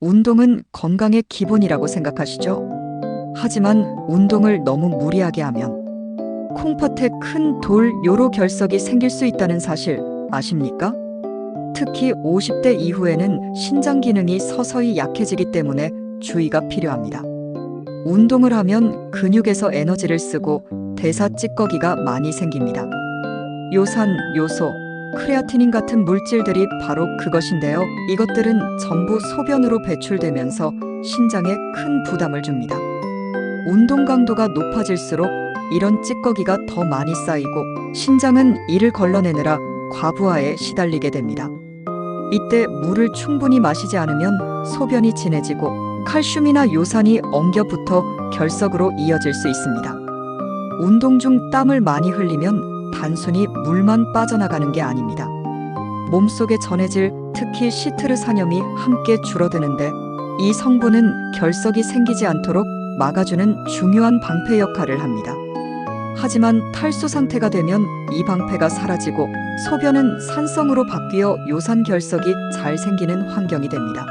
운동은 건강의 기본이라고 생각하시죠? 하지만 운동을 너무 무리하게 하면 콩팥에 큰 돌 요로 결석이 생길 수 있다는 사실 아십니까? 특히 50대 이후에는 신장 기능이 서서히 약해지기 때문에 주의가 필요합니다. 운동을 하면 근육에서 에너지를 쓰고 대사 찌꺼기가 많이 생깁니다. 요산, 요소, 크레아티닌 같은 물질들이 바로 그것인데요. 이것들은 전부 소변으로 배출되면서 신장에 큰 부담을 줍니다. 운동 강도가 높아질수록 이런 찌꺼기가 더 많이 쌓이고 신장은 이를 걸러내느라 과부하에 시달리게 됩니다. 이때 물을 충분히 마시지 않으면 소변이 진해지고 칼슘이나 요산이 엉겨 붙어 결석으로 이어질 수 있습니다. 운동 중 땀을 많이 흘리면 단순히 물만 빠져나가는 게 아닙니다. 몸속에 전해질 특히 시트르산염이 함께 줄어드는데 이 성분은 결석이 생기지 않도록 막아주는 중요한 방패 역할을 합니다. 하지만 탈수 상태가 되면 이 방패가 사라지고 소변은 산성으로 바뀌어 요산 결석이 잘 생기는 환경이 됩니다.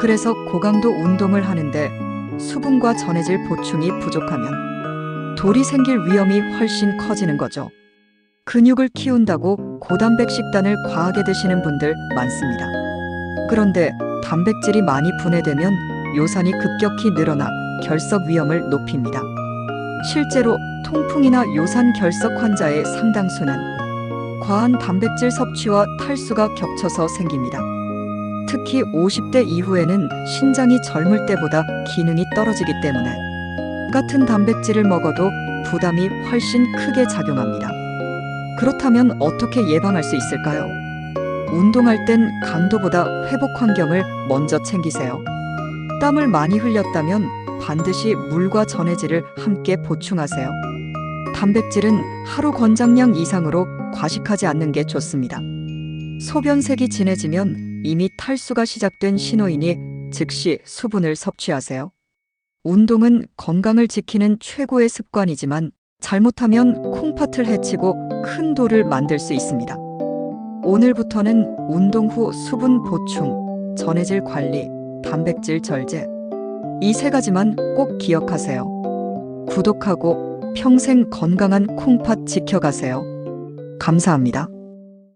그래서 고강도 운동을 하는데 수분과 전해질 보충이 부족하면 돌이 생길 위험이 훨씬 커지는 거죠. 근육을 키운다고 고단백 식단을 과하게 드시는 분들 많습니다. 그런데 단백질이 많이 분해되면 요산이 급격히 늘어나 결석 위험을 높입니다. 실제로 통풍이나 요산 결석 환자의 상당수는 과한 단백질 섭취와 탈수가 겹쳐서 생깁니다. 특히 50대 이후에는 신장이 젊을 때보다 기능이 떨어지기 때문에 같은 단백질을 먹어도 부담이 훨씬 크게 작용합니다. 그렇다면 어떻게 예방할 수 있을까요? 운동할 땐 강도보다 회복 환경을 먼저 챙기세요. 땀을 많이 흘렸다면 반드시 물과 전해질을 함께 보충하세요. 단백질은 하루 권장량 이상으로 과식하지 않는 게 좋습니다. 소변색이 진해지면 이미 탈수가 시작된 신호이니 즉시 수분을 섭취하세요. 운동은 건강을 지키는 최고의 습관이지만 잘못하면 콩팥을 해치고 큰 돌을 만들 수 있습니다. 오늘부터는 운동 후 수분 보충, 전해질 관리, 단백질 절제. 이 세 가지만 꼭 기억하세요. 구독하고 평생 건강한 콩팥 지켜가세요. 감사합니다.